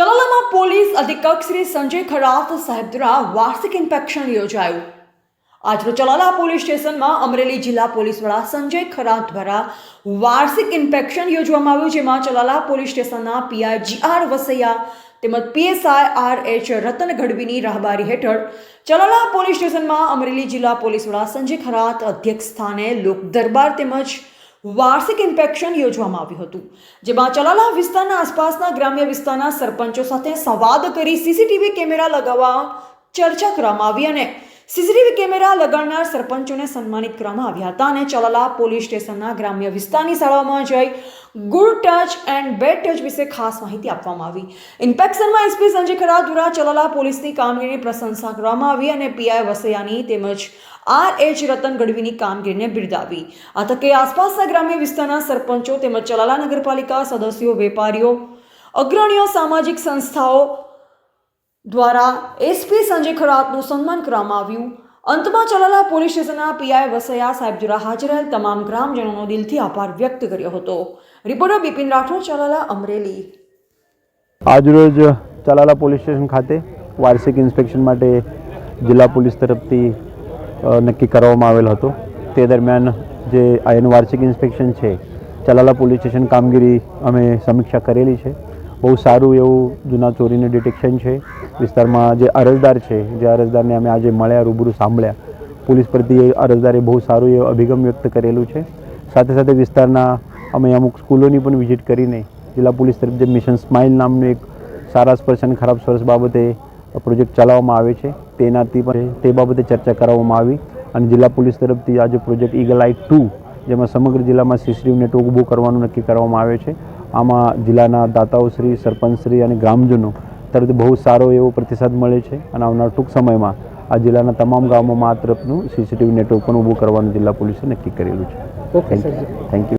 ચલાલામાં police અધિક્ષક શ્રી સંજય ખરાત સાહેબ દ્વારા વાર્ષિક ઇન્સ્પેક્શન યોજાયું. આજરોજ ચલાલા પોલીસ સ્ટેશનમાં અમરેલી જિલ્લા પોલીસ વડા સંજય ખરાત દ્વારા વાર્ષિક ઇન્સ્પેક્શન યોજવામાં આવ્યું, જેમાં ચલાલા પોલીસ સ્ટેશનના પીઆઈ જી આર વસૈયા તેમજ પીએસઆઈ આર એચ રતન ગઢવીની રાહબારી હેઠળ ચલાલા પોલીસ સ્ટેશનમાં અમરેલી જિલ્લા પોલીસ વડા સંજય ખરાત અધ્યક્ષ સ્થાને લોક દરબાર તેમજ વાર્ષિક ઇન્સ્પેક્શન યોજવામાં આવ્યું હતું, જેમાં ચલાલા વિસ્તારના આસપાસના ગ્રામ્ય વિસ્તારના સરપંચો સાથે સંવાદ કરી સીસીટીવી કેમેરા લગાવવા ચર્ચા કરવામાં આવી અને સીસીટીવી કેમેરા લગાડનાર સરપંચોને સન્માનિત કરવામાં આવ્યા હતા અને ચલાલા પોલીસ સ્ટેશનના ગ્રામ્ય વિસ્તારની શાળાઓમાં જઈ good touch and bad touch વિશે ખાસ માહિતી આપવામાં આવી. ઇન્સ્પેક્શનમાં એસપી સંજય ખરા દ્વારા ચલાલા પોલીસની કામગીરીની પ્રશંસા કરવામાં આવી અને પીઆઈ વસૈયાની તેમજ આર એચ રતન ગઢવીની કામગીરીને બિરદાવી. આ તકે આસપાસના ગ્રામ્ય વિસ્તારના સરપંચો તેમજ ચલાલા નગરપાલિકા સદસ્યો, વેપારીઓ, અગ્રણીઓ, સામાજિક સંસ્થાઓ દ્વારા એસપી સંજય ખરાતનું સન્માન કરવામાં આવ્યું. અંતમાં ચલાલા પોલીસ સ્ટેશનના પીઆઈ વસૈયા સાહેબ દ્વારા હાજર રહેલ તમામ ગ્રામજનોનો દિલથી આભાર વ્યક્ત કર્યો હતો. રિપોર્ટર બિપિન રાઠોડ, ચલાલા અમરેલી. આજરોજ ચલાલા પોલીસ સ્ટેશન ખાતે વાર્ષિક ઇન્સ્પેક્શન માટે જિલ્લા પોલીસ તરફથી નક્કી કરવામાં આવેલ હતો. તે દરમિયાન જે આ વાર્ષિક ઇન્સ્પેક્શન છે, ચલાલા પોલીસ સ્ટેશન કામગીરી અમે સમીક્ષા કરેલી છે. બહુ સારું એવું જૂના ચોરીનું ડિટેક્શન છે. વિસ્તારમાં જે અરજદાર છે, જે અરજદારને અમે આજે મળ્યા, રૂબરૂ સાંભળ્યા. પોલીસ પ્રત્યે અરજદારે બહુ સારું એવું અભિગમ વ્યક્ત કરેલું છે. સાથે સાથે વિસ્તારના અમે અમુક સ્કૂલોની પણ વિઝિટ કરીને જિલ્લા પોલીસ તરફ જે મિશન સ્માઇલ નામનું એક સારા સ્પર્શ અને ખરાબ સ્પર્શ બાબતે પ્રોજેક્ટ ચલાવવામાં આવે છે. તેનાથી પણ તે બાબતે ચર્ચા કરાવવામાં આવી અને જિલ્લા પોલીસ તરફથી આજે પ્રોજેક્ટ ઈગલ આઈ ટુ જેમાં સમગ્ર જિલ્લામાં સીસીટીવી નેટવર્ક ઊભું કરવાનું નક્કી કરવામાં આવે છે. આમાં જિલ્લાના દાતાઓશ્રી સરપંચશ્રી અને ગ્રામજનો તરફથી બહુ સારો એવો પ્રતિસાદ મળે છે અને આવનાર ટૂંક સમયમાં આ જિલ્લાના તમામ ગામોમાં આ તરફનું સીસીટીવી નેટવર્ક પણ ઊભું કરવાનું જિલ્લા પોલીસે નક્કી કરેલું છે. Thank you